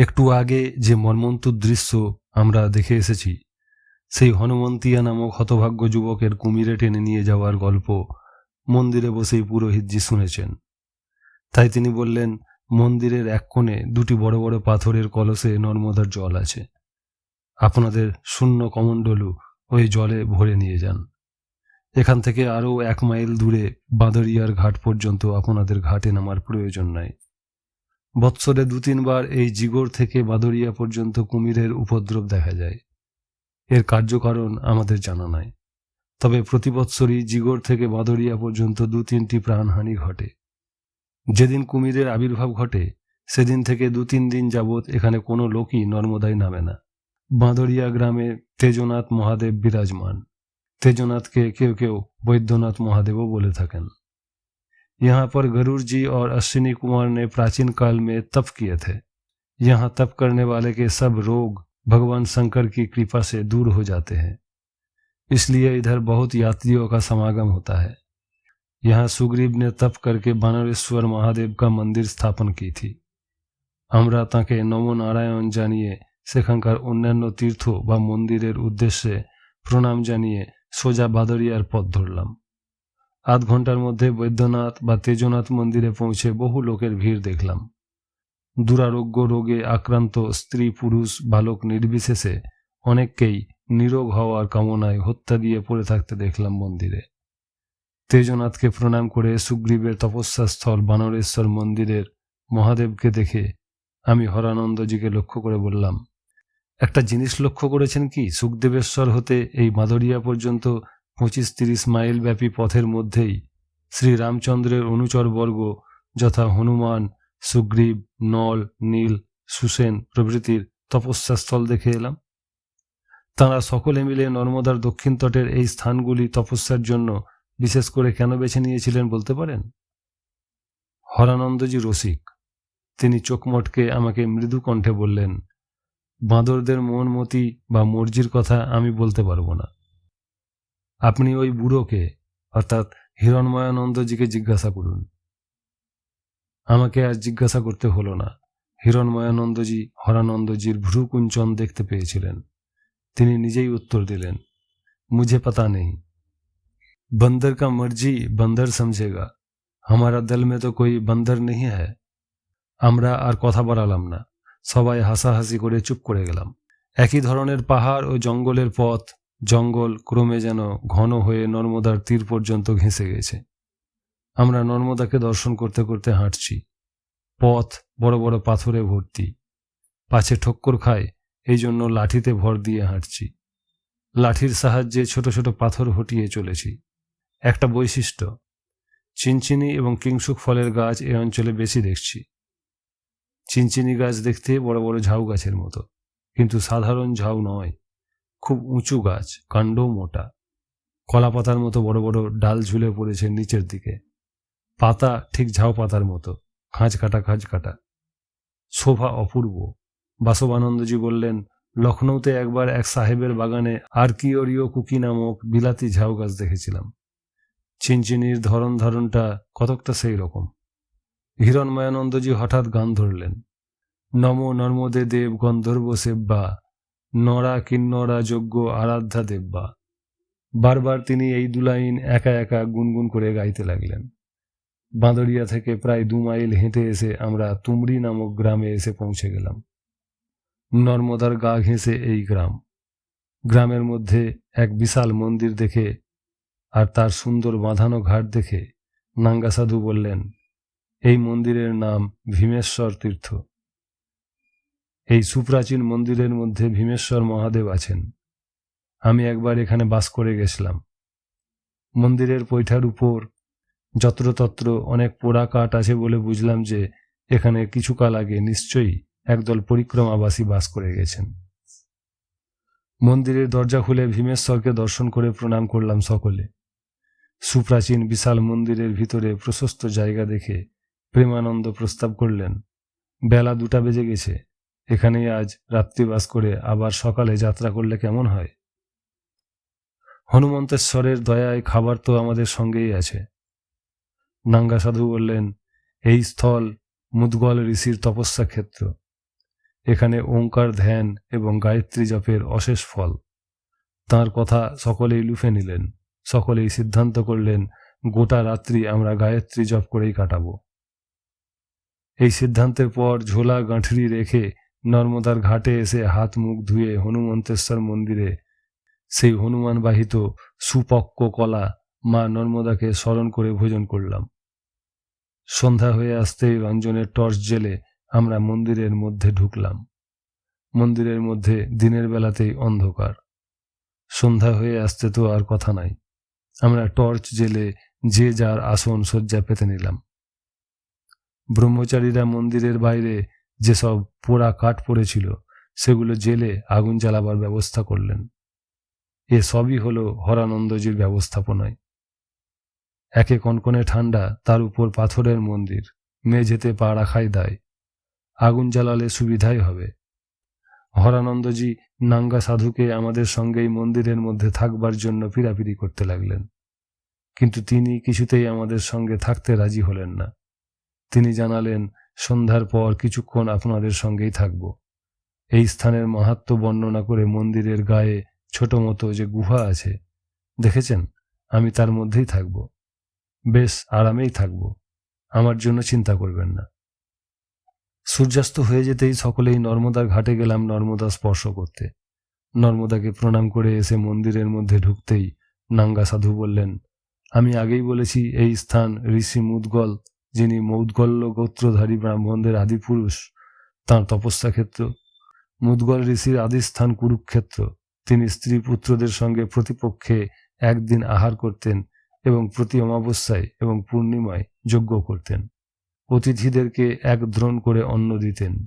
একটু আগে যে মর্মন্তুর দৃশ্য আমরা দেখে এসেছি, সেই হনুমন্তিয়া নামক হতভাগ্য যুবকের কুমিরে টেনে নিয়ে যাওয়ার গল্প মন্দিরে বসেই পুরোহিতজি শুনেছেন। তাই তিনি বললেন, মন্দিরের এক কোণে দুটি বড় বড় পাথরের কলসে নর্মদার জল আছে। আপনাদের শূন্য কমণ্ডলু ওই জলে ভরে নিয়ে যান। এখান থেকে আরও এক মাইল দূরে বাঁদরিয়ার ঘাট পর্যন্ত আপনাদের ঘাটে নামার প্রয়োজন নাই। বৎসরে দু তিনবার এই জিগর থেকে বাদরিয়া পর্যন্ত কুমিরের উপদ্রব দেখা যায়। এর কার্যকারণ আমাদের জানা নাই। তবে প্রতি বৎসরই জিগর থেকে বাদরিয়া পর্যন্ত দু তিনটি প্রাণহানি ঘটে। যেদিন কুমিরের আবির্ভাব ঘটে, সেদিন থেকে দু তিন দিন যাবৎ এখানে কোনো লোকই নর্মদায় নামে না। বাঁদরিয়া গ্রামে তেজনাথ মহাদেব বিরাজমান। তেজনাথকে কেউ কেউ বৈদ্যনাথ মহাদেবও বলে থাকেন। यहाँ पर गरुड़ जी और अश्विनी कुमार ने प्राचीन काल में तप किए थे यहाँ तप करने वाले के सब रोग भगवान शंकर की कृपा से दूर हो जाते हैं इसलिए इधर बहुत यात्रियों का समागम होता है यहाँ सुग्रीव ने तप करके बानरेश्वर महादेव का मंदिर स्थापन की थी আমরা তাকে নম নারায়ণ জানিয়ে সেখানকার অন্যান্য তীর্থ বা মন্দিরের উদ্দেশ্যে প্রণাম জানিয়ে সোজা বাদরিয়ার পথ ধরলাম আধ ঘণ্টার মধ্যে বৈদ্যনাথ বা তেজনাথ মন্দিরে পৌঁছে বহু লোকের ভিড় দেখলাম। দুরারোগ্য রোগে আক্রান্ত স্ত্রী, পুরুষ, বালক নির্বিশেষে অনেককেই নিরোগ হওয়ার কামনায় হত্যা দিয়ে পড়ে থাকতে দেখলাম মন্দিরে। তেজনাথকে প্রণাম করে সুগ্রীবের তপস্যাস্থল বানরেশ্বর মন্দিরের মহাদেবকে দেখে আমি হরানন্দজিকে লক্ষ্য করে বললাম, একটা জিনিস লক্ষ্য করেছেন কি? সুখদেবেশ্বর হতে এই মাদরিয়া পর্যন্ত পঁচিশ তিরিশ মাইল ব্যাপী পথের মধ্যেই শ্রীরামচন্দ্রের অনুচরবর্গ যথা হনুমান, সুগ্রীব, নল, নীল, সুসেন প্রভৃতির তপস্যাস্থল দেখে এলাম। তাঁরা সকলে মিলে নর্মদার দক্ষিণ তটের এই স্থানগুলি তপস্যার জন্য বিশেষ করে কেন বেছে নিয়েছিলেন বলতে পারেন? হরানন্দজি রসিক, তিনি চোখ মটকে আমাকে মৃদু কণ্ঠে বললেন, বাঁদরদের মন মতি বা মর্জির কথা আমি বলতে পারব না। আপনি ওই বুড়োকে অর্থাৎ হিরণময়ানন্দজিকে জিজ্ঞাসা করুন আমাকে আর জিজ্ঞাসা করতে হলো না হিরণময়ানন্দজি হরানন্দজির ভ্রুকুঞ্চন দেখতে পেয়েছিলেন তিনি নিজেই উত্তর দিলেন মুঝে পাতা নেই बंदर का मर्जी बंदर समझेगा हमारा दल में तो कोई बंदर नहीं है আমরা আর কথা বাড়ালাম না সবাই হাসাহাসি করে চুপ করে গেলাম একই ধরনের পাহাড় ও জঙ্গলের পথ জঙ্গল ক্রমে যেন ঘন হয়ে নর্মদার তীর পর্যন্ত ঘেঁষে গেছে। আমরা নর্মদাকে দর্শন করতে করতে হাঁটছি। পথ বড় বড় পাথরে ভর্তি। পাছে ঠক্কর খায় এই জন্য লাঠিতে ভর দিয়ে হাঁটছি। লাঠির সাহায্যে ছোট ছোট পাথর হটিয়ে চলেছি। একটা বৈশিষ্ট্য, চিনচিনি এবং কিংসুক ফলের গাছ এ অঞ্চলে বেশি দেখছি। চিনচিনি গাছ দেখতে বড় বড় ঝাউ গাছের মতো, কিন্তু সাধারণ ঝাউ নয়। খুব উঁচু গাছ কাণ্ড মোটা। কলা পাতার মতো বড় বড় ডাল ঝুলে পড়েছে নিচের দিকে। পাতা ঠিক ঝাউ পাতার মতো, খাঁজ কাটা খাঁজ কাটা। শোভা অপূর্ব। বাসবানন্দজি বললেন, লখনৌতে একবার এক সাহেবের বাগানে আর্কিওরিও কুকি নামক বিলাতি ঝাউ গাছ দেখেছিলাম। চিনচিনির ধরন ধারণটা কতকটা সেই রকম। হিরণময়ানন্দজি হঠাৎ গান ধরলেন, নম নর্মদে দেব গন্ধর্ব সেব্বা নরা কিন্নরা যোগ্য আরাধ্যা দেব্বা। বারবার তিনি এই দুলাইন একা একা গুনগুন করে গাইতে লাগলেন। বাঁদরিয়া থেকে প্রায় দু মাইল হেঁটে এসে আমরা তুমরি নামক গ্রামে এসে পৌঁছে গেলাম। নর্মদার গা ঘেঁষে এই গ্রাম। গ্রামের মধ্যে এক বিশাল মন্দির দেখে আর তার সুন্দর বাঁধানো ঘাট দেখে নাঙ্গা সাধু বললেন, এই মন্দিরের নাম ভীমেশ্বর তীর্থ। এই সুপ্রাচীন মন্দিরের মধ্যে ভীমেশ্বর মহাদেব আছেন। আমি একবার এখানে বাস করে গেছিলাম। মন্দিরের পৈঠার উপর যত্রতত্র অনেক পোড়া কাঠ আছে বলে বুঝলাম যে এখানে কিছুকাল আগে নিশ্চয়ই একদল পরিক্রমাবাসী বাস করে গেছেন। মন্দিরের দরজা খুলে ভীমেশ্বরকে দর্শন করে প্রণাম করলাম সকলে। সুপ্রাচীন বিশাল মন্দিরের ভিতরে প্রশস্ত জায়গা দেখে প্রেমানন্দ প্রস্তাব করলেন, বেলা দুটা বেজে গেছে। এখানেই আজ রাত্রিবাস করে আবার সকালে যাত্রা করলে কেমন হয়? হনুমন্তেশ্বরের দয়ায় খাবার তো আমাদের সঙ্গেই আছে। নাঙ্গা সাধু বললেন, এই স্থল মুদগল ঋষির তপস্যা ক্ষেত্র। এখানে ওঙ্কার ধ্যান এবং গায়ত্রী জপের অশেষ ফল। তার কথা সকলেই লুফে নিলেন, সকলেই সিদ্ধান্ত করলেন, গোটা রাত্রি আমরা গায়ত্রী জপ করেই কাটাবো। এই সিদ্ধান্তের পর ঝোলা গাঁঠরি রেখে নর্মদার ঘাটে এসে হাত মুখ ধুয়ে হনুমন্তেশ্বর মন্দিরে সেই হনুমান বাহিত সুপক্ক কলা মা নর্মদাকে স্মরণ করে ভোজন করলাম। সন্ধ্যা হয়ে আসতেই রঞ্জনের টর্চ জেলে আমরা মন্দিরের মধ্যে ঢুকলাম। মন্দিরের মধ্যে দিনের বেলাতেই অন্ধকার। সন্ধ্যা হয়ে আসতে তো আর কথা নাই। আমরা টর্চ জেলে যে যার আসন শয্যা পেতে নিলাম। ব্রহ্মচারীরা মন্দিরের বাইরে যেসব পোড়া কাঠ পড়েছিল, সেগুলো জেলে আগুন জ্বালাবার ব্যবস্থা করলেন। এ সবই হল হরানন্দজির ব্যবস্থাপনায়। একে কনকনে ঠান্ডা তার উপর পাথরের মন্দির, মেঝেতে পা রাখাই দায়। আগুন জ্বালালে সুবিধাই হবে। হরানন্দজি নাঙ্গা সাধুকে আমাদের সঙ্গেই মন্দিরের মধ্যে থাকবার জন্য পিরাপিরি করতে লাগলেন। কিন্তু তিনি কিছুতেই আমাদের সঙ্গে থাকতে রাজি হলেন না। তিনি জানালেন সন্ধ্যার পর কিছুক্ষণ আপনাদের সঙ্গেই থাকব। এই স্থানের মাহাত্ম বর্ণনা করে মন্দিরের গায়ে ছোট মতো যে গুহা আছে, দেখেছেন? আমি তার মধ্যেই থাকব। বেশ, আরামেই থাকব। আমার জন্য চিন্তা করবেন না। সূর্যাস্ত হয়ে যেতেই সকলেই নর্মদার ঘাটে গেলাম নর্মদা স্পর্শ করতে। নর্মদাকে প্রণাম করে এসে মন্দিরের মধ্যে ঢুকতেই নাঙ্গা সাধু বললেন, আমি আগেই বলেছি এই স্থান ঋষি মুদগল যিনি মৌদগল্য গোত্রধারী ব্রাহ্মণদের আদিপুরুষ তাঁর তপস্যা ক্ষেত্র মুদগল ঋষির আদিস্থান কুরুক্ষেত্র। তিনি স্ত্রী পুত্রদের সঙ্গে প্রতিপক্ষে একদিন আহার করতেন এবং প্রতি অমাবস্যায় এবং পূর্ণিমায় যজ্ঞ করতেন। অতিথিদেরকে এক দ্রোণ করে অন্ন দিতেন।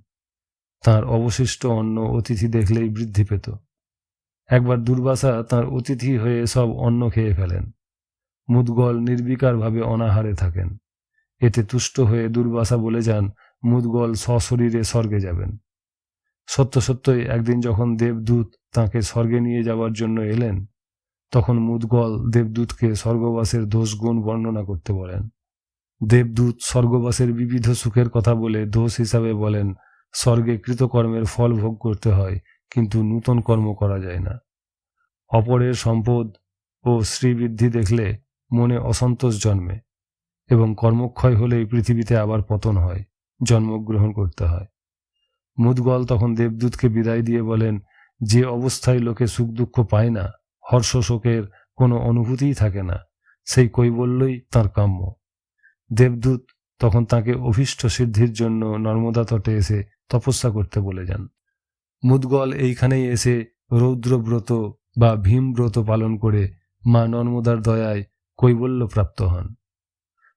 তার অবশিষ্ট অন্ন অতিথি দেখলেই বৃদ্ধি পেত। একবার দুর্বাসা তার অতিথি হয়ে সব অন্ন খেয়ে ফেলেন। মুদগল নির্বিকারভাবে অনাহারে থাকেন। এতে তুষ্ট হয়ে দুর্বাসা বলে যান, মুদগল সশরীরে স্বর্গে যাবেন। সত্য সত্যই একদিন যখন দেবদূত তাকে স্বর্গে নিয়ে যাওয়ার জন্য এলেন, তখন মুদগল দেবদূতকে স্বর্গবাসের দোষ গুণ বর্ণনা করতে বলেন। দেবদূত স্বর্গবাসের বিবিধ সুখের কথা বলে দোষ হিসাবে বলেন, স্বর্গে কৃতকর্মের ফল ভোগ করতে হয়, কিন্তু নূতন কর্ম করা যায় না। অপরের সম্পদ ও শ্রীবৃদ্ধি দেখলে মনে অসন্তোষ জন্মে। এবং কর্মক্ষয় হলেই পৃথিবীতে আবার পতন হয়, জন্মগ্রহণ করতে হয়। মুদগল তখন দেবদূতকে বিদায় দিয়ে বলেন, যে অবস্থায় লোকে সুখ দুঃখ পায় না, হর্ষ শোকের কোনো অনুভূতিই থাকে না, সেই কৈবল্যই তার কাম্য। দেবদূত তখন তাকে অভীষ্ট সিদ্ধির জন্য নর্মদা তটে এসে তপস্যা করতে বলে যান। মুদগল এইখানেই এসে রৌদ্রব্রত বা ভীমব্রত পালন করে মা নর্মদার দয়ায় কৈবল্য প্রাপ্ত হন।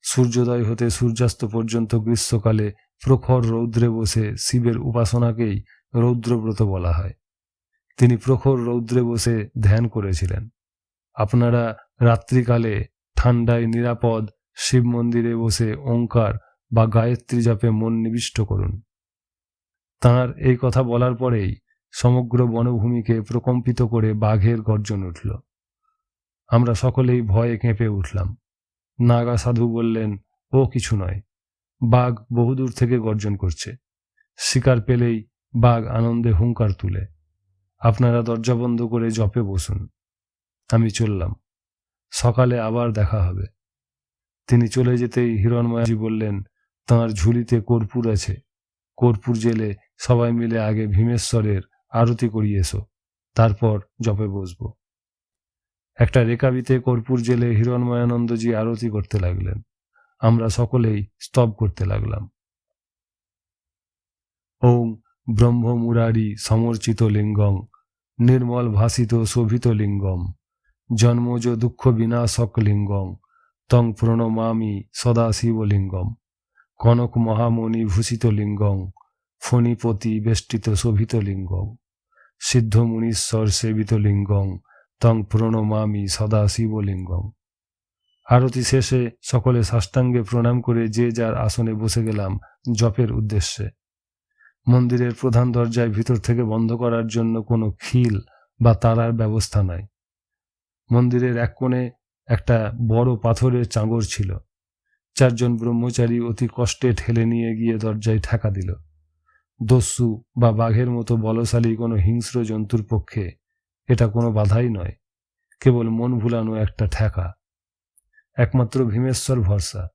সূর্যোদয় হতে সূর্যাস্ত পর্যন্ত গ্রীষ্মকালে প্রখর রৌদ্রে বসে শিবের উপাসনাকেই রৌদ্রব্রত বলা হয়। তিনি প্রখর রৌদ্রে বসে ধ্যান করেছিলেন। আপনারা রাত্রিকালে ঠান্ডায় নিরাপদ শিব মন্দিরে বসে ওঙ্কার বা গায়ত্রী জপে মন নিবিষ্ট করুন। তাঁর এই কথা বলার পরেই সমগ্র বনভূমিকে প্রকম্পিত করে বাঘের গর্জন উঠল। আমরা সকলেই ভয়ে কেঁপে উঠলাম। নাগা সাধু বললেন, ও কিছু নয়। বাঘ বহুদূর থেকে গর্জন করছে। শিকার পেলেই বাঘ আনন্দে হুঙ্কার তুলে। আপনারা দরজা বন্ধ করে জপে বসুন। আমি চললাম। সকালে আবার দেখা হবে। তিনি চলে যেতেই হিরণময়াজি বললেন, তাঁর ঝুলিতে কর্পূর আছে। কর্পূর জেলে সবাই মিলে আগে ভীমেশ্বরের আরতি করিয়ে এসো। তারপর জপে বসব। একটা রেকাবিতে কর্পূর জেলে হিরণময়ানন্দজি আরতি করতে লাগলেন। আমরা সকলেই স্তব করতে লাগলাম। ওম ব্রহ্ম মুরারি সমর্চিত লিঙ্গং নির্মল ভাসিত শোভিত লিঙ্গম, জন্মজ দুঃখ বিনাশক লিঙ্গম, তং প্রণমামি সদা শিবলিঙ্গম কনক মহামণি ভূষিত লিঙ্গং ফণিপতি বেষ্টিত শোভিত লিঙ্গং সিদ্ধ মুনীশ্বর সেবিত লিঙ্গং তং প্রণমামি সদা শিবলিঙ্গম। আরতি শেষে সকলে সাষ্টাঙ্গে প্রণাম করে যে যার আসনে বসে গেলাম জপের উদ্দেশ্যে। মন্দিরের প্রধান দরজায় ভিতর থেকে বন্ধ করার জন্য কোনো খিল বা তারার ব্যবস্থা নাই। মন্দিরের এক কোণে একটা বড় পাথরের চাঙর ছিল। চারজন ব্রহ্মচারী অতি কষ্টে ঠেলে নিয়ে গিয়ে দরজায় ঠেকা দিল। দস্যু বা বাঘের মতো বলশালী কোনো হিংস্র জন্তুর পক্ষে এটা কোনো বাধাই নয়। কেবল মন ভুলানো একটা ঠেকা। একমাত্র ভীমেশ্বর ভরসা।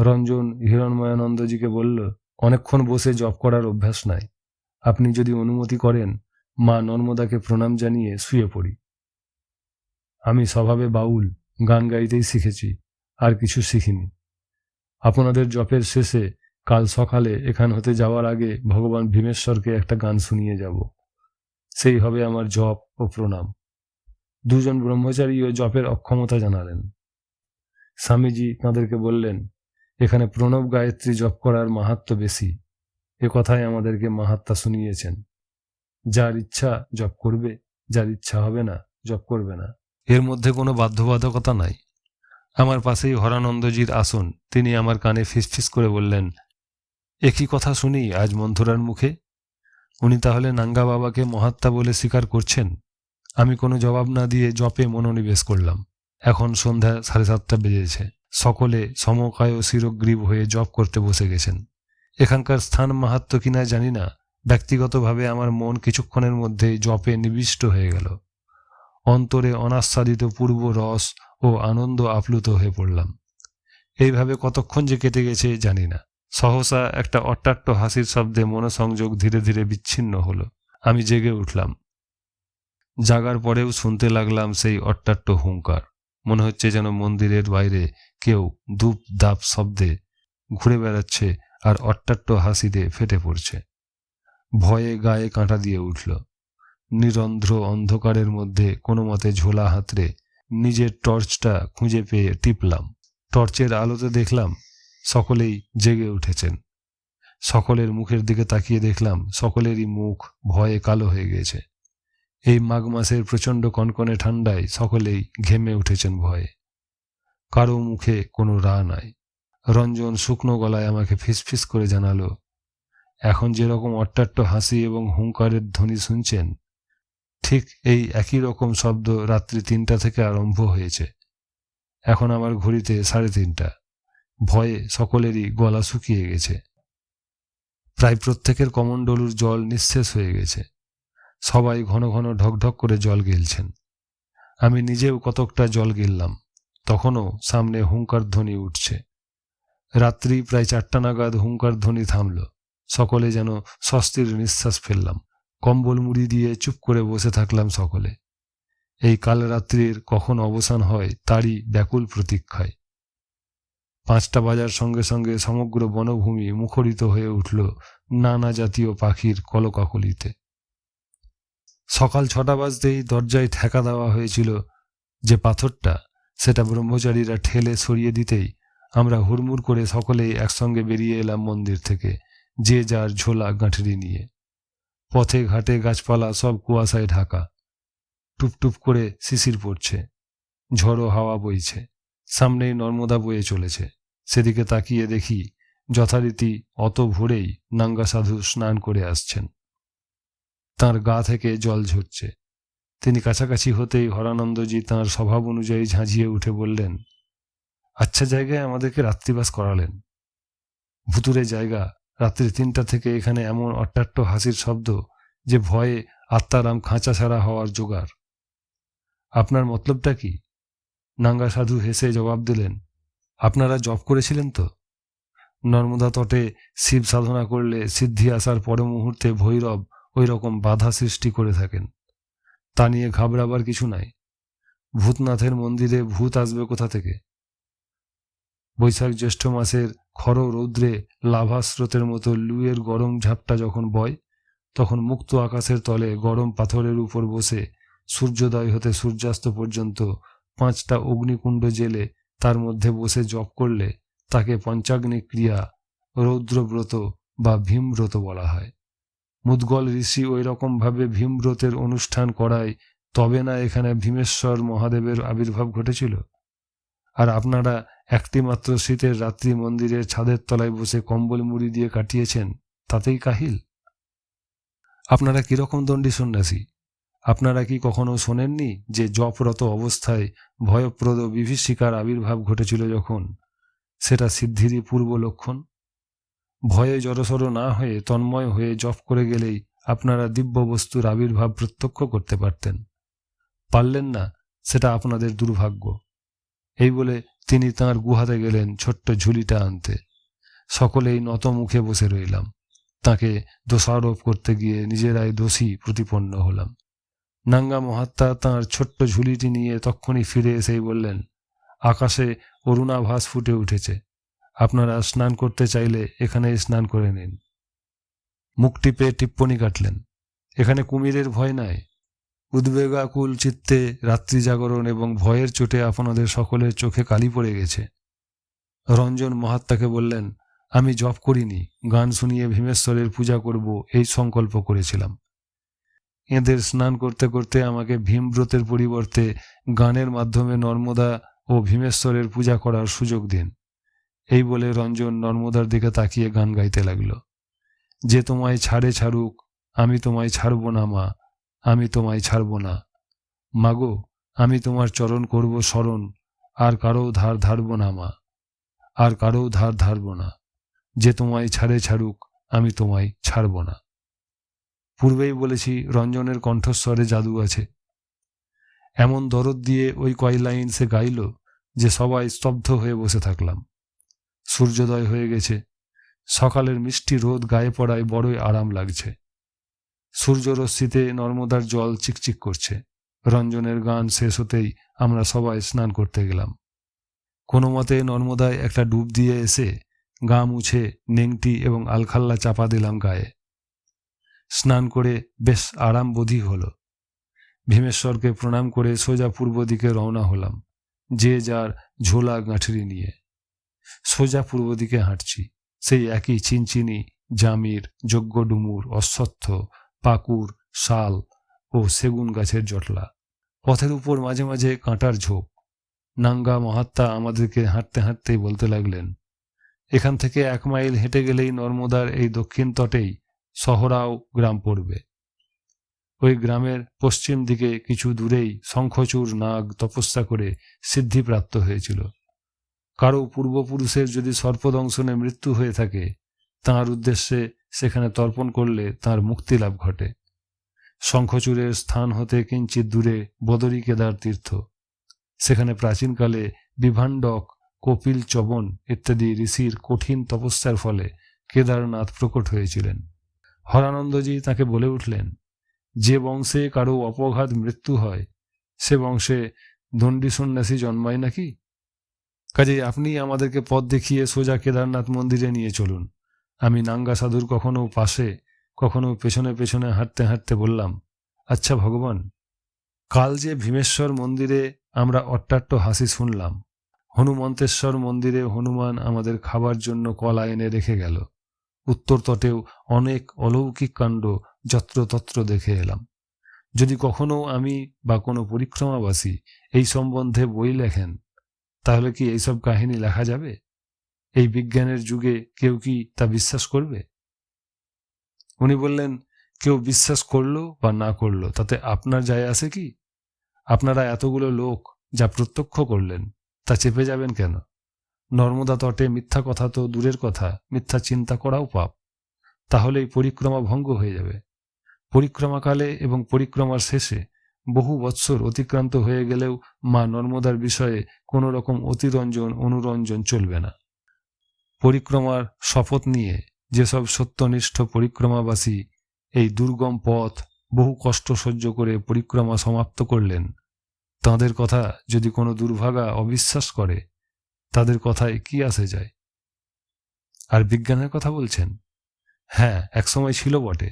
রঞ্জন হিরণময়ানন্দজিকে বলল, অনেকক্ষণ বসে জপ করার অভ্যাস নাই। আপনি যদি অনুমতি করেন, মা নর্মদাকে প্রণাম জানিয়ে শুয়ে পড়ি। আমি স্বভাবে বাউল, গান গাইতেই শিখেছি, আর কিছু শিখিনি। আপনাদের জপের শেষে কাল সকালে এখান হতে যাওয়ার আগে ভগবান ভীমেশ্বরকে একটা গান শুনিয়ে যাব। সেই হবে আমার জপ ও প্রণাম। দুজন ব্রহ্মচারীও জপের অক্ষমতা জানালেন। স্বামীজি তাঁদেরকে বললেন, এখানে প্রণব গায়ত্রী জপ করার মাহাত্ম বেশি। এ কথাই আমাদেরকে মাহাত্মা শুনিয়েছেন। যার ইচ্ছা জপ করবে, যার ইচ্ছা হবে না, জপ করবে না। এর মধ্যে কোনো বাধ্যবাধকতা নাই। আমার পাশেই হরানন্দজির আসন। তিনি আমার কানে ফিসফিস করে বললেন একই কথা শুনি আজ মন্থরার মুখে? উনি তাহলে নাঙ্গা বাবাকে মহাত্মা বলে স্বীকার করছেন? আমি কোনো জবাব না দিয়ে জপে মনোনিবেশ করলাম। এখন সন্ধ্যা সাড়ে সাতটা বেজেছে। সকলে সমকায় ও শিরগ্রীব হয়ে জপ করতে বসে গেছেন। এখানকার স্থান মাহাত্ম কিনা জানি না। ব্যক্তিগতভাবে আমার মন কিছুক্ষণের মধ্যেই জপে নিবিষ্ট হয়ে গেল। অন্তরে অনাস্বাদিত পূর্ব রস ও আনন্দ আপ্লুত হয়ে পড়লাম। এইভাবে কতক্ষণ যে কেটে গেছে জানি না। সহসা একটা অট্টাট্ট হাসির শব্দে মনোসংযোগ ধীরে ধীরে বিচ্ছিন্ন হলো। আমি জেগে উঠলাম। জাগার পরেও শুনতে লাগলাম সেই অট্টাট্ট হুঙ্কার। মনে হচ্ছে যেন মন্দিরের বাইরে কেউ ধূপ দাপ শব্দে ঘুরে বেড়াচ্ছে আর অট্টাট্ট হাসিতে ফেটে পড়ছে। ভয়ে গায়ে কাঁটা দিয়ে উঠল। নিরন্ধ্র অন্ধকারের মধ্যে কোনো মতে ঝোলা হাতড়ে নিজের টর্চটা খুঁজে পেয়ে টিপলাম। টর্চের আলোতে দেখলাম সকলেই জেগে উঠেছেন। সকলের মুখের দিকে তাকিয়ে দেখলাম সকলেরই মুখ ভয়ে কালো হয়ে গেছে এই মাঘ মাসের প্রচণ্ড কনকনে ঠান্ডায় সকলেই ঘেমে উঠেছেন ভয়ে। কারও মুখে কোনো রা নাই। রঞ্জন শুকনো গলায় আমাকে ফিসফিস করে জানালো, এখন যেরকম অট্টাট্ট হাসি এবং হুঙ্কারের ধ্বনি শুনছেন, ঠিক এই একই রকম শব্দ রাত্রি তিনটা থেকে আরম্ভ হয়েছে। এখন আমার ঘড়িতে সাড়ে তিনটা। ভয়ে সকলেরই গলা শুকিয়ে গেছে। প্রায় প্রত্যেকের কমণ্ডলুর জল নিঃশেষ হয়ে গেছে। সবাই ঘন ঘন ঢকঢক করে জল গিলছেন। আমি নিজেও কতকটা জল গিললাম, তখনও সামনে হুঙ্কার ধ্বনি উঠছে। রাত্রি প্রায় চারটা নাগাদ হুঙ্কার ধ্বনি থামল। সকলে যেন স্বস্তির নিঃশ্বাস ফেললাম। কম্বল মুড়ি দিয়ে চুপ করে বসে থাকলাম সকলে। এই কাল রাত্রির কখন অবসান হয় তারই ব্যাকুল প্রতীক্ষায়। পাঁচটা বাজার সঙ্গে সঙ্গে সমগ্র বনভূমি মুখরিত হয়ে উঠল নানা জাতীয় পাখির কলকাকলিতে। সকাল ছটা বাজতেই দরজায় ঠেকা দেওয়া হয়েছিল যে পাথরটা সেটা ব্রহ্মচারীরা ঠেলে সরিয়ে দিতেই আমরা হুড়মুড় করে সকলেই একসঙ্গে বেরিয়ে এলাম মন্দির থেকে, যে যার ঝোলা গাঁঠরি নিয়ে। পথে ঘাটে গাছপালা সব কুয়াশায় ঢাকা। টুপটুপ করে শিশির পড়ছে, ঝড়ো হাওয়া বইছে। সামনেই নর্মদা বয়ে চলেছে। সেদিকে তাকিয়ে দেখি যথারীতি অত ভোরেই নাঙ্গা সাধু স্নান করে আসছেন। তার গা থেকে জল ঝরছে। তিনি কাছাকাছি হতেই হরানন্দজি তাঁর স্বভাব অনুযায়ী ঝাঁঝিয়ে উঠে বললেন আচ্ছা জায়গায় আমাদেরকে রাত্রিবাস করালেন। ভুতুরে জায়গা। রাত্রি তিনটা থেকে এখানে এমন অট্টাট্ট হাসির শব্দ যে ভয়ে আত্মারাম খাঁচা ছাড়া হওয়ার জোগাড়। আপনার মতলবটা কি? নাঙ্গা সাধু হেসে জবাব দিলেন, আপনারা জব করেছিলেন তো? নর্মদা তটে শিব সাধনা করলে সিদ্ধি আসার পর মুহূর্তে ভৈরব ওই রকম বাধা সৃষ্টি করে থাকেন। তা নিয়ে ঘাবড়াবার কিছু নাই। ভূতনাথের মন্দিরে ভূত আসবে কোথা থেকে? বৈশাখ জ্যৈষ্ঠ মাসের খর রৌদ্রে লাভাস্রোতের মতো লুয়ের গরম ঝাপটা যখন বয়, তখন মুক্ত আকাশের তলে গরম পাথরের উপর বসে সূর্যোদয় হতে সূর্যাস্ত পর্যন্ত পাঁচটা অগ্নিকুণ্ড জেলে তার মধ্যে বসে জপ করলে তাকে পঞ্চাগ্নি ক্রিয়া, রৌদ্রব্রত বা ভীমব্রত বলা হয়। মুদগল ঋষি ওই রকমভাবে ভীমব্রতের অনুষ্ঠান করায় তবে না এখানে ভীমেশ্বর মহাদেবের আবির্ভাব ঘটেছিল? আর আপনারা একটিমাত্র শীতের রাত্রি মন্দিরের ছাদের তলায় বসে কম্বল মুড়ি দিয়ে কাটিয়েছেন, তাতেই কাহিল? আপনারা কীরকম দণ্ডী সন্ন্যাসী? আপনারা কি কখনো শোনেননি যে জপরত অবস্থায় ভয়প্রদ বিভীষিকার আবির্ভাব ঘটেছিল যখন? সেটা সিদ্ধিরই পূর্ব লক্ষণ। ভয়ে জড়সড় না হয়ে তন্ময় হয়ে জপ করে গেলেই আপনারা দিব্য বস্তুর আবির্ভাব প্রত্যক্ষ করতে পারতেন। পারলেন না, সেটা আপনাদের দুর্ভাগ্য। এই বলে তিনি তাঁর গুহাতে গেলেন ছোট্ট ঝুলিটা আনতে। সকলেই নত মুখে বসে রইলাম। তাকে দোষারোপ করতে গিয়ে নিজেরাই দোষী প্রতিপন্ন হলাম। নাঙ্গা মহাত্মা তাঁর ছোট্ট ঝুলিটি নিয়ে তক্ষণি ফিরে এসেই বললেন, আকাশে অরুণাভাস ফুটে উঠেছে। আপনারা স্নান করতে চাইলে এখানে স্নান করে নিন। মুখ টিপে টিপ্পনি কাটলেন, এখানে কুমিরের ভয় নাই। উদ্বেগাকুল চিত্তে রাত্রি জাগরণ এবং ভয়ের চোটে আপনাদের সকলের চোখে কালি পড়ে গেছে। রঞ্জন মহাত্মাকে বললেন, আমি জপ করিনি, গান শুনিয়ে ভীমেশ্বরের পূজা করব, এই সংকল্প করেছিলাম। এদের স্নান করতে করতে আমাকে ভীমব্রতের পরিবর্তে গানের মাধ্যমে নর্মদা ও ভীমেশ্বরের পূজা করার সুযোগ দিন। এই বলে রঞ্জন নর্মদার দিকে তাকিয়ে গান গাইতে লাগল। যে তোমায় ছাড়ে ছাড়ুক, আমি তোমায় ছাড়ব না মা, আমি তোমায় ছাড়ব না। মাগো, আমি তোমার চরণ করব স্মরণ, আর কারও ধার ধারব না মা, আর কারও ধার ধারব না। যে তোমায় ছাড়ে ছাড়ুক, আমি তোমায় ছাড়ব না। পূর্বেই বলেছি, রঞ্জনের কণ্ঠস্বরে জাদু আছে। এমন দরদ দিয়ে ওই কয় লাইন সে গাইল যে সবাই স্তব্ধ হয়ে বসে থাকলাম। সূর্যোদয় হয়ে গেছে। সকালের মিষ্টি রোদ গায়ে পড়ায় বড়ই আরাম লাগছে। সূর্যরশ্মিতে নর্মদার জল চিকচিক করছে। রঞ্জনের গান শেষ হতেই আমরা সবাই স্নান করতে গেলাম। কোনো মতে নর্মদায় একটা ডুব দিয়ে এসে গা মুছে নেংটি এবং আলখাল্লা চাপা দিলাম গায়ে। স্নান করে বেশ আরাম বোধই হল। ভীমেশ্বরকে প্রণাম করে সোজা পূর্ব দিকে রওনা হলাম, যে যার ঝোলা গাঁঠরি নিয়ে। সোজা পূর্ব দিকে হাঁটছি, সেই একই চিনচিনি, জামির, যজ্ঞ ডুমুর, অশ্বত্থ, পাকুর, শাল ও সেগুন গাছের জটলা। পথের উপর মাঝে মাঝে কাঁটার ঝোপ। নাঙ্গা মহাত্মা আমাদেরকে হাঁটতে হাঁটতেই বলতে লাগলেন, এখান থেকে এক মাইল হেঁটে গেলেই নর্মদার এই দক্ষিণ তটেই শহরাও গ্রাম পড়বে। ওই গ্রামের পশ্চিম দিকে কিছু দূরেই শঙ্খচূড় নাগ তপস্যা করে সিদ্ধিপ্রাপ্ত হয়েছিল। কারও পূর্বপুরুষের যদি সর্পদংশনে মৃত্যু হয়ে থাকে তাঁর উদ্দেশ্যে সেখানে তর্পণ করলে তার মুক্তি লাভ ঘটে। শঙ্খচূড়ের স্থান হতে কিঞ্চিত দূরে বদরী কেদার তীর্থ। সেখানে প্রাচীনকালে বিভাণ্ডক, কপিল, চবন ইত্যাদি ঋষির কঠিন তপস্যার ফলে কেদারনাথ প্রকট হয়েছিলেন। হরানন্দজি তাকে বলে উঠলেন, যে বংশে কারও অপঘাত মৃত্যু হয়, সে বংশে দণ্ডী সন্ন্যাসী জন্মায় নাকি? কাজেই আপনি আমাদেরকে পথ দেখিয়ে সোজা কেদারনাথ মন্দিরে নিয়ে চলুন। আমি নাঙ্গা সাধুর কখনো পাশে, কখনো পেছনে পেছনে হাঁটতে হাঁটতে বললাম আচ্ছা ভগবান, কাল যে ভীমেশ্বর মন্দিরে আমরা অট্টাট্ট হাসি শুনলাম, হনুমন্তেশ্বর মন্দিরে হনুমান আমাদের খাবার জন্য কলা এনে রেখে গেল। উত্তর তটেও অনেক অলৌকিক কাণ্ড যত্রতত্র দেখে এলাম। যদি কখনো আমি বা কোনো পরিক্রমাবাসী এই সম্বন্ধে বই লেখেন, তাহলে কি এইসব কাহিনী লেখা যাবে? এই বিজ্ঞানের যুগে কেউ কি তা বিশ্বাস করবে? উনি বললেন, কেউ বিশ্বাস করল বা না করল, তাতে আপনার যায় আসে কি? আপনারা এতগুলো লোক যা প্রত্যক্ষ করলেন, তা চেপে যাবেন কেন? নর্মদা তটে মিথ্যা কথা তো দূরের কথা, মিথ্যা চিন্তা করাও পাপ। তাহলেই পরিক্রমা ভঙ্গ হয়ে যাবে। পরিক্রমাকালে এবং পরিক্রমার শেষে বহু বৎসর অতিক্রান্ত হয়ে গেলেও মা নর্মদার বিষয়ে কোনো রকম অতিরঞ্জন, অনুরঞ্জন চলবে না। পরিক্রমার শপথ নিয়ে যেসব সত্যনিষ্ঠ পরিক্রমাবাসী এই দুর্গম পথ বহু কষ্ট সহ্য করে পরিক্রমা সমাপ্ত করলেন, তাঁদের কথা যদি কোনো দুর্ভাগা অবিশ্বাস করে তাদের কথায় কি আসে যায়? আর বিজ্ঞানের কথা বলছেন? হ্যাঁ একসময় ছিল বটে।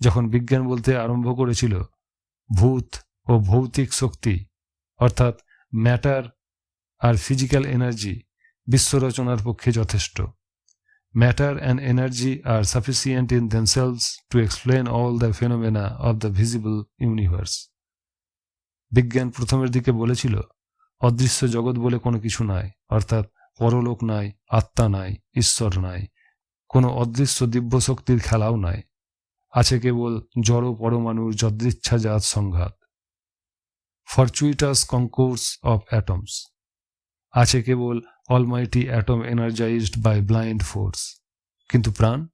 যখন বিজ্ঞান বলতে আরম্ভ করেছিল, ভূত ও ভৌতিক শক্তি, অর্থাৎ ম্যাটার আর ফিজিক্যাল এনার্জি বিশ্ব রচনার পক্ষে যথেষ্ট। Matter and energy are sufficient in themselves to explain all the phenomena of the visible universe বিজ্ঞান প্রথমের দিকে বলেছিল অদৃশ্য জগৎ বলে কোনো কিছু নাই, অর্থাৎ পরলোক নাই, আত্মা নাই, ঈশ্বর নাই, কোনো অদৃশ্য দিব্য শক্তির খেলাও নাই। আছে কেবল জড় পরমাণুর যদৃচ্ছাজাত সংঘাত। ফরচুইটাস কনকোর্স অফ অ্যাটমস আছে কেবল almighty atom energized by blind force কিন্তু প্রাণ?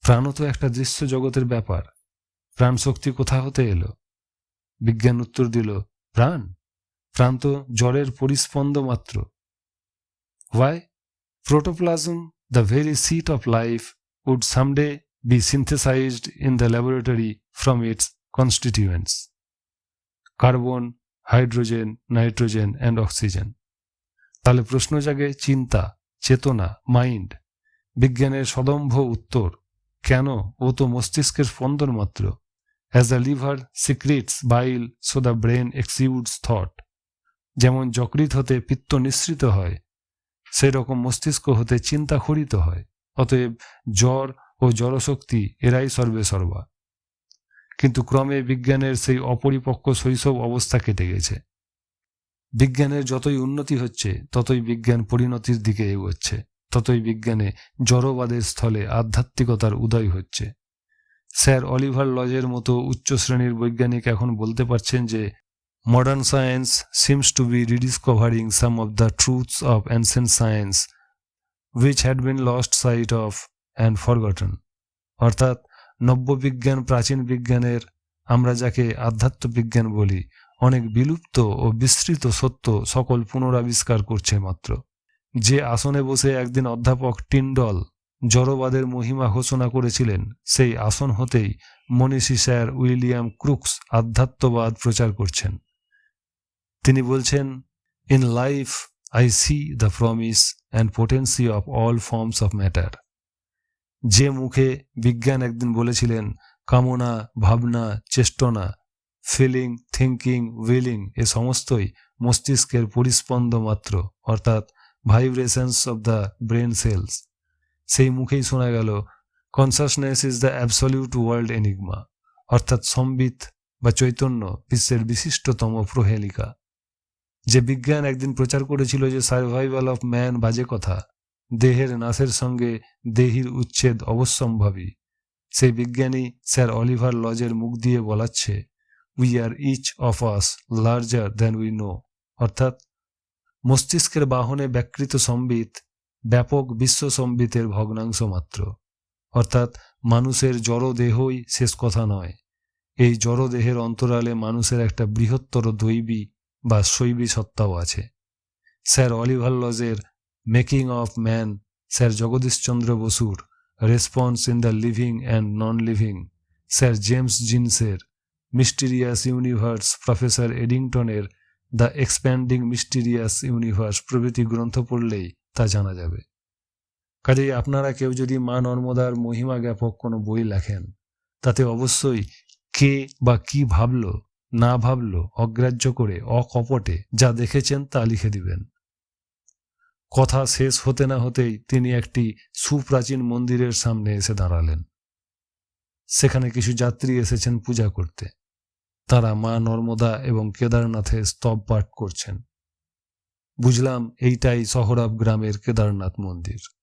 প্রাণও তো একটা দৃশ্য জগতের ব্যাপার। প্রাণ শক্তি কোথা হতে এলো? বিজ্ঞান উত্তর দিল, প্রাণ? প্রাণ তো জ্বরের পরিস্পন্দ মাত্র। Why protoplasm the very seat of life would someday be synthesized in the laboratory from its constituents. Carbon hydrogen nitrogen and oxygen তাহলে প্রশ্ন জাগে চিন্তা, চেতনা মাইন্ড বিজ্ঞানের সদম্ভ উত্তর, কেন ও তো মস্তিষ্কের স্পন্দন মাত্র? As the liver secretes bile so the brain exudes thought যেমন যকৃত হতে পিত্ত নিঃসৃত হয় সেই রকম মস্তিষ্ক হতে চিন্তা খরিত হয়, অতএব জ্বর ও জড়শক্তি এরাই সর্বে সর্বা। কিন্তু ক্রমে বিজ্ঞানের সেই অপরিপক্ক শৈশব অবস্থা কেটে গেছে। বিজ্ঞানের যতই উন্নতি হচ্ছে, ততই বিজ্ঞান পরিণতির দিকে এগোচ্ছে, ততই বিজ্ঞানে জড়বাদের স্থলে আধ্যাত্মিকতার উদয় হচ্ছে। স্যার অলিভার লজের মতো উচ্চ শ্রেণির বৈজ্ঞানিক এখন বলতে পারছেন যে modern science seems to be rediscovering some of the truths of ancient science which had been lost sight of and forgotten. অর্থাৎ নব্যবিজ্ঞান, প্রাচীন বিজ্ঞানের, আমরা যাকে আধ্যাত্ম বিজ্ঞান বলি, অনেক বিলুপ্ত ও বিস্তৃত সত্য সকল পুনরাবিষ্কার করছে মাত্র। যে আসনে বসে একদিন অধ্যাপক টিন্ডল জড়বাদের মহিমা ঘোষণা করেছিলেন, সেই আসন হতেই মনীষী স্যার উইলিয়াম ক্রুকস আধ্যাত্মবাদ প্রচার করছেন। তিনি বলছেন in life I see the promise and potency of all forms of matter যে মুখে বিজ্ঞান একদিন বলেছিলেন, কামনা, ভাবনা, চেষ্টনা ফিলিং থিঙ্কিং উইলিং এ সমস্তই মস্তিষ্কের পরিস্পন্দ মাত্র, অর্থাৎ vibrations of the brain cells সেই মুখেই শোনা গেল consciousness is the absolute world enigma অর্থাৎ সম্বিত বা চৈতন্য বিশ্বের বিশিষ্টতম প্রহেলিকা। যে বিজ্ঞান একদিন প্রচার করেছিল যে সার্ভাইভাল অফ ম্যান বাজে কথা, দেহের নাশের সঙ্গে দেহির উচ্ছেদ অবশ্যম্ভাবী। সেই বিজ্ঞানী স্যার অলিভার লজের মুখ দিয়ে বলাচ্ছে we are each of us larger than we know অর্থাৎ, মস্তিষ্কের বাহনে ব্যাকৃত সম্বিত, ব্যাপক বিশ্ব সম্বিতের ভগ্নাংশ মাত্র। অর্থাৎ, মানুষের জড় দেহই শেষ কথা নয়। এই জড় দেহের অন্তরালে মানুষের একটা বৃহত্তর দৈবী বা শৈবী সত্তাও আছে। Sir Oliver লজের making of man, sir Jagadish Chandra বসুর response in the living and non living, sir James জিন্সের মিস্টিরিয়াস ইউনিভার্স প্রফেসর এডিংটনের দ্য এক্সপ্যান্ডিং মিস্টিরিয়াস ইউনিভার্স প্রভৃতি গ্রন্থ পড়লেই তা জানা যাবে। কাজেই আপনারা কেউ যদি মা নর্মদার মহিমা জ্ঞাপক কোনো বই লেখেন, তাতে অবশ্যই কে বা কি ভাবলো না ভাবল, অগ্রাহ্য করে, অকপটে যা দেখেছেন তা লিখে দিবেন। কথা শেষ হতে না হতেই তিনি একটি সুপ্রাচীন মন্দিরের সামনে এসে দাঁড়ালেন। সেখানে কিছু যাত্রী এসেছেন পূজা করতে। তারা মা নর্মদা এবং কেদারনাথে স্তব পাঠ করছেন। বুঝলাম, এইটাই সহরাব গ্রামের কেদারনাথ মন্দির।